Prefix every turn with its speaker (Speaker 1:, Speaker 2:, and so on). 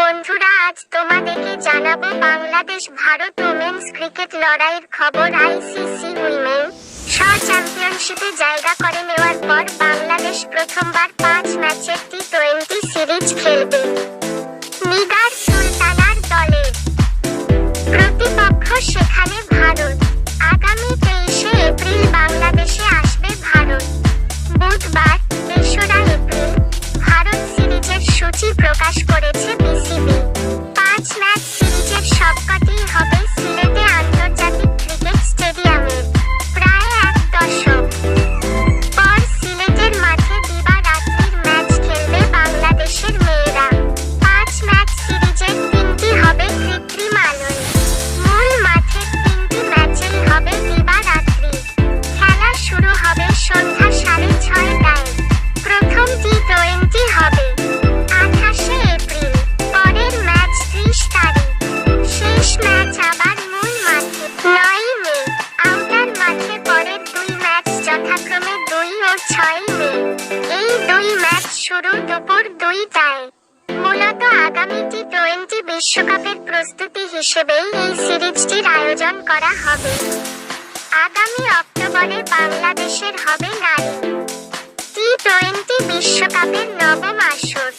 Speaker 1: বন্ধুরা, আজ তোমাদেরকে জানাব বাংলাদেশ ভারত উমেন্স ক্রিকেট লড়াইয়ের খবর আইসিসি উইমেন। শ চ্যাম্পিয়নশিপে জায়গা করে নেওয়ার পর বাংলাদেশ প্রথমবার পাঁচ ম্যাচের টি টোয়েন্টি সিরিজ খেলবে। নিগার সুলতানার দলের প্রতিপক্ষ সেখানে ভারত। আগামী তেইশে এপ্রিল বাংলাদেশে আসবে ভারত। বুধবার তেসরা এপ্রিল ভারত সিরিজের সূচি প্রকাশ করেছে শুরু দুপুর দুইটায়। মূলত আগামী টি টোয়েন্টি বিশ্বকাপের প্রস্তুতি হিসেবেই এই সিরিজটির আয়োজন করা হবে। আগামী অক্টোবরে বাংলাদেশের হবে নারী। টি টোয়েন্টি বিশ্বকাপের নবম আসর।